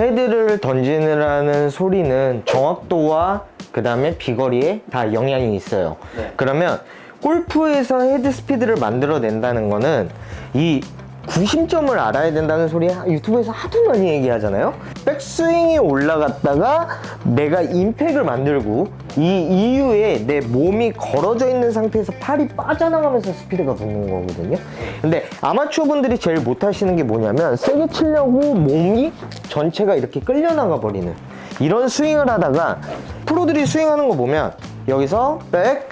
헤드를 던지느라는 소리는 정확도와 그 다음에 비거리에 다 영향이 있어요. 네. 그러면 골프에서 헤드 스피드를 만들어낸다는 거는 이 구심점을 알아야 된다는 소리 유튜브에서 하도 많이 얘기하잖아요. 백스윙이 올라갔다가 내가 임팩을 만들고 이 이후에 내 몸이 걸어져 있는 상태에서 팔이 빠져나가면서 스피드가 붙는 거거든요. 근데 아마추어 분들이 제일 못하시는 게 뭐냐면 세게 치려고 몸이 전체가 이렇게 끌려나가 버리는 이런 스윙을 하다가 프로들이 스윙하는 거 보면 여기서 백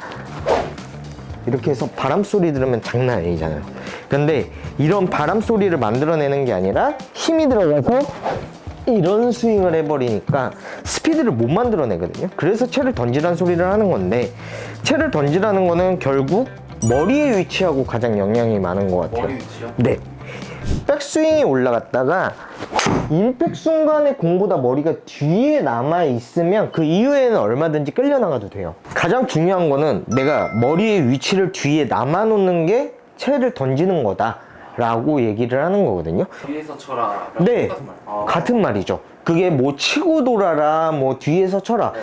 이렇게 해서 바람 소리 들으면 장난 아니잖아요. 근데 이런 바람 소리를 만들어내는 게 아니라 힘이 들어가서 이런 스윙을 해버리니까 스피드를 못 만들어내거든요. 그래서 채를 던지라는 소리를 하는 건데 채를 던지라는 거는 결국 머리의 위치하고 가장 영향이 많은 것 같아요. 머리 위치요? 네. 백스윙이 올라갔다가 임팩 순간에 공보다 머리가 뒤에 남아 있으면 그 이후에는 얼마든지 끌려 나가도 돼요. 가장 중요한 거는 내가 머리의 위치를 뒤에 남아 놓는 게 채를 던지는 거다 라고 얘기를 하는 거거든요. 뒤에서 쳐라. 네, 똑같은 말. 아. 같은 말이죠. 그게 뭐 치고 돌아라, 뭐 뒤에서 쳐라. 네.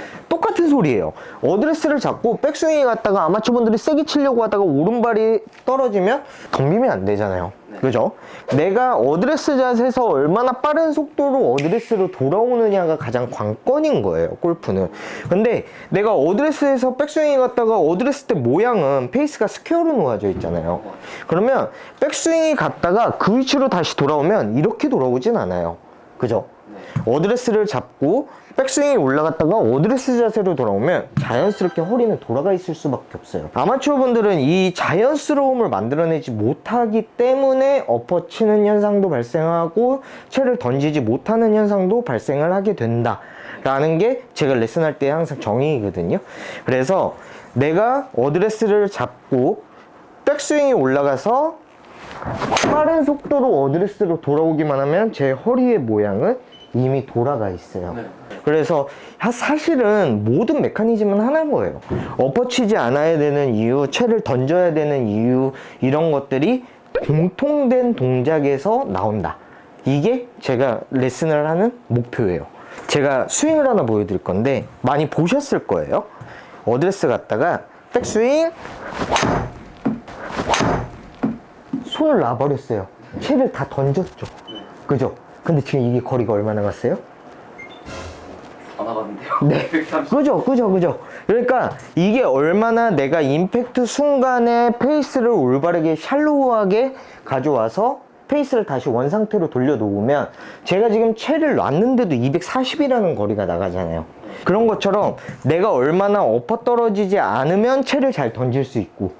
똑같은 소리예요. 어드레스를 잡고 백스윙에 갔다가 아마추어분들이 세게 치려고 하다가 오른발이 떨어지면 덤비면 안 되잖아요. 네. 그죠? 내가 어드레스 자세에서 얼마나 빠른 속도로 어드레스로 돌아오느냐가 가장 관건인 거예요, 골프는. 근데 내가 어드레스에서 백스윙에 갔다가 어드레스 때 모양은 페이스가 스퀘어로 놓아져 있잖아요. 그러면 백스윙이 갔다가 그 위치로 다시 돌아오면 이렇게 돌아오진 않아요. 그죠? 네. 어드레스를 잡고 백스윙이 올라갔다가 어드레스 자세로 돌아오면 자연스럽게 허리는 돌아가 있을 수밖에 없어요. 아마추어 분들은 이 자연스러움을 만들어내지 못하기 때문에 엎어치는 현상도 발생하고 채를 던지지 못하는 현상도 발생을 하게 된다. 라는 게 제가 레슨할 때 항상 정의이거든요. 그래서 내가 어드레스를 잡고 백스윙이 올라가서 빠른 속도로 어드레스로 돌아오기만 하면 제 허리의 모양은 이미 돌아가 있어요. 네. 그래서 하- 사실은 모든 메커니즘은 하나인 거예요. 엎어치지 않아야 되는 이유, 채를 던져야 되는 이유, 이런 것들이 공통된 동작에서 나온다. 이게 제가 레슨을 하는 목표예요. 제가 스윙을 하나 보여드릴 건데 많이 보셨을 거예요. 어드레스 갔다가 백스윙 손을 놔버렸어요. 채를 다 던졌죠. 네. 그죠? 근데 지금 이게 거리가 얼마 나 갔어요? 다 나갔는데요. 네. 130. 그죠, 그죠, 그죠. 그러니까 이게 얼마나 내가 임팩트 순간에 페이스를 올바르게 샬로우하게 가져와서 페이스를 다시 원 상태로 돌려놓으면 제가 지금 채를 놨는데도 240이라는 거리가 나가잖아요. 그런 것처럼 내가 얼마나 엎어 떨어지지 않으면 채를 잘 던질 수 있고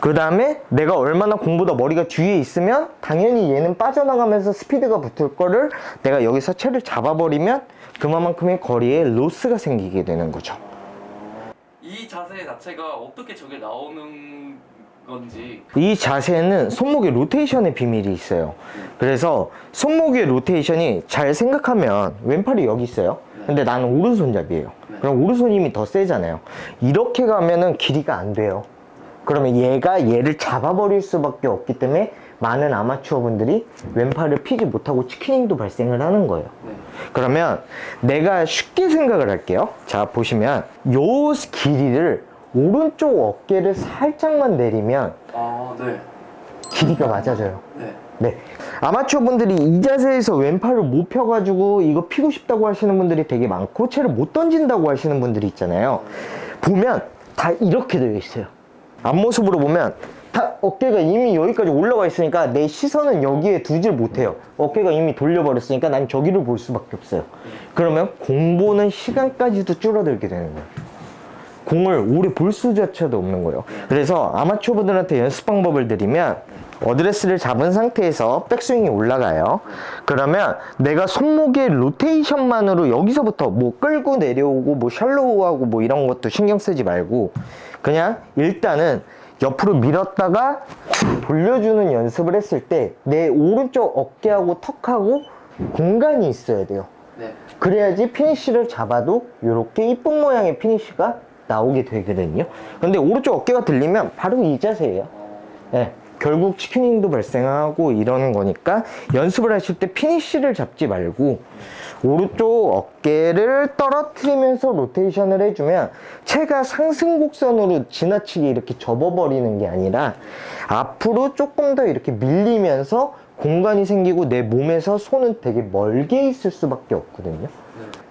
그 다음에 내가 얼마나 공보다 머리가 뒤에 있으면 당연히 얘는 빠져나가면서 스피드가 붙을 거를 내가 여기서 채를 잡아버리면 그만큼의 거리에 로스가 생기게 되는 거죠. 이 자세 자체가 어떻게 저게 나오는 건지 이 자세는 손목의 로테이션의 비밀이 있어요. 그래서 손목의 로테이션이 잘 생각하면 왼팔이 여기 있어요. 근데 나는 오른손잡이에요. 그럼 오른손 힘이 더 세잖아요. 이렇게 가면은 길이가 안 돼요. 그러면 얘가 얘를 잡아버릴 수밖에 없기 때문에 많은 아마추어 분들이 왼팔을 피지 못하고 치킨닝도 발생을 하는 거예요. 네. 그러면 내가 쉽게 생각을 할게요. 자, 보시면 요 길이를 오른쪽 어깨를 살짝만 내리면 아, 네. 길이가 맞아져요. 네. 네. 아마추어 분들이 이 자세에서 왼팔을 못 펴가지고 이거 피고 싶다고 하시는 분들이 되게 많고 채를 못 던진다고 하시는 분들이 있잖아요. 보면 다 이렇게 되어 있어요. 앞모습으로 보면 다 어깨가 이미 여기까지 올라와 있으니까 내 시선은 여기에 두질 못해요. 어깨가 이미 돌려버렸으니까 난 저기를 볼 수밖에 없어요. 그러면 공 보는 시간까지도 줄어들게 되는 거예요. 공을 오래 볼 수조차도 없는 거예요. 그래서 아마추어 분들한테 연습 방법을 드리면 어드레스를 잡은 상태에서 백스윙이 올라가요. 그러면 내가 손목의 로테이션만으로 여기서부터 뭐 끌고 내려오고 뭐 샬로우하고 뭐 이런 것도 신경 쓰지 말고 그냥 일단은 옆으로 밀었다가 돌려주는 연습을 했을 때 내 오른쪽 어깨하고 턱하고 공간이 있어야 돼요. 네. 그래야지 피니쉬를 잡아도 이렇게 이쁜 모양의 피니쉬가 나오게 되거든요. 근데 오른쪽 어깨가 들리면 바로 이 자세예요. 어, 예. 결국 치킨닝도 발생하고 이러는 거니까 연습을 하실 때 피니쉬를 잡지 말고 오른쪽 어깨를 떨어뜨리면서 로테이션을 해주면 체가 상승 곡선으로 지나치게 이렇게 접어버리는 게 아니라 앞으로 조금 더 이렇게 밀리면서 공간이 생기고 내 몸에서 손은 되게 멀게 있을 수밖에 없거든요. 네.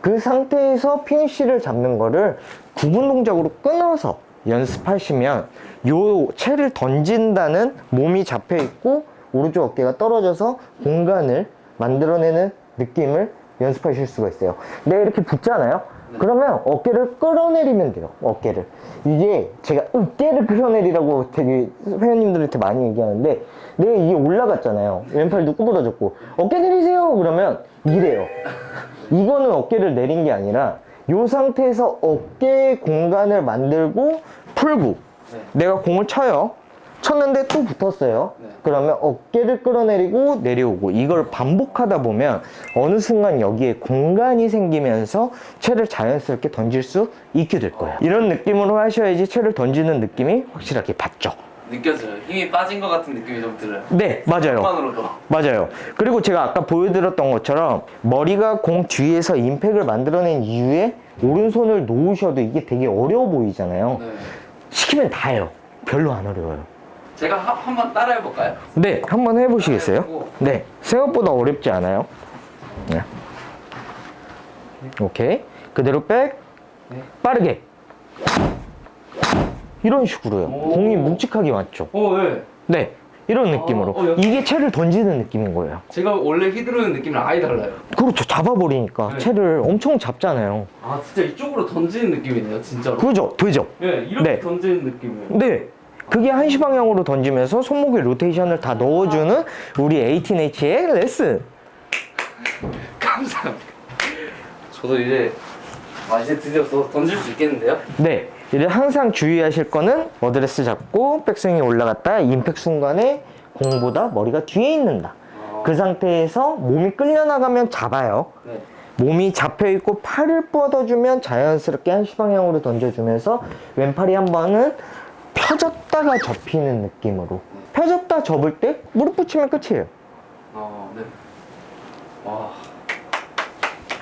그 상태에서 피니쉬를 잡는 거를 구분 동작으로 끊어서 연습하시면 요 채를 던진다는 몸이 잡혀 있고 오른쪽 어깨가 떨어져서 공간을 만들어내는 느낌을 연습하실 수가 있어요. 내가 이렇게 붙잖아요. 그러면 어깨를 끌어내리면 돼요. 어깨를. 이게 제가 어깨를 끌어내리라고 되게 회원님들한테 많이 얘기하는데 내가 이게 올라갔잖아요. 왼팔도 구부러졌고 어깨 내리세요. 그러면 이래요. 이거는 어깨를 내린 게 아니라 이 상태에서 어깨 공간을 만들고 풀고 네. 내가 공을 쳐요. 쳤는데 또 붙었어요. 네. 그러면 어깨를 끌어내리고 내려오고 이걸 반복하다 보면 어느 순간 여기에 공간이 생기면서 채를 자연스럽게 던질 수 있게 될 거예요. 이런 느낌으로 하셔야지 채를 던지는 느낌이 확실하게 받죠. 느껴져요. 힘이 빠진 것 같은 느낌이 좀 들어요. 네, 맞아요. 만으로도. 맞아요. 그리고 제가 아까 보여드렸던 것처럼 머리가 공 뒤에서 임팩을 만들어낸 이후에 오른손을 놓으셔도 이게 되게 어려워 보이잖아요. 네. 시키면 다 해요. 별로 안 어려워요. 제가 한, 한번 따라해 볼까요? 네, 한번 해보시겠어요? 해보고. 네, 생각보다 어렵지 않아요. 네. 오케이. 그대로 백, 네. 빠르게. 이런 식으로요. 오. 공이 묵직하게 왔죠. 오, 네. 네, 이런 느낌으로. 어, 역- 이게 채를 던지는 느낌인 거예요. 제가 원래 휘두르는 느낌이랑 아예 달라요. 그렇죠. 잡아버리니까 네. 채를 엄청 잡잖아요. 아, 진짜 이쪽으로 던지는 느낌이네요, 진짜로. 그죠? 되죠? 네, 이렇게 네. 던지는 느낌이에요. 네. 그게 한시 방향으로 던지면서 손목에 로테이션을 다 넣어주는 우리 18H의 레슨. 감사합니다. 저도 이제 아 이제 드디어 또 던질 수 있겠는데요? 네. 이제 항상 주의하실 거는 어드레스 잡고 백스윙이 올라갔다 임팩 순간에 공보다 머리가 뒤에 있는다. 아, 그 상태에서 몸이 끌려나가면 잡아요. 네. 몸이 잡혀 있고 팔을 뻗어주면 자연스럽게 한시 방향으로 던져주면서 왼팔이 한 번은 펴졌다가 접히는 느낌으로 펴졌다 접을 때 무릎 붙이면 끝이에요. 아, 네. 와,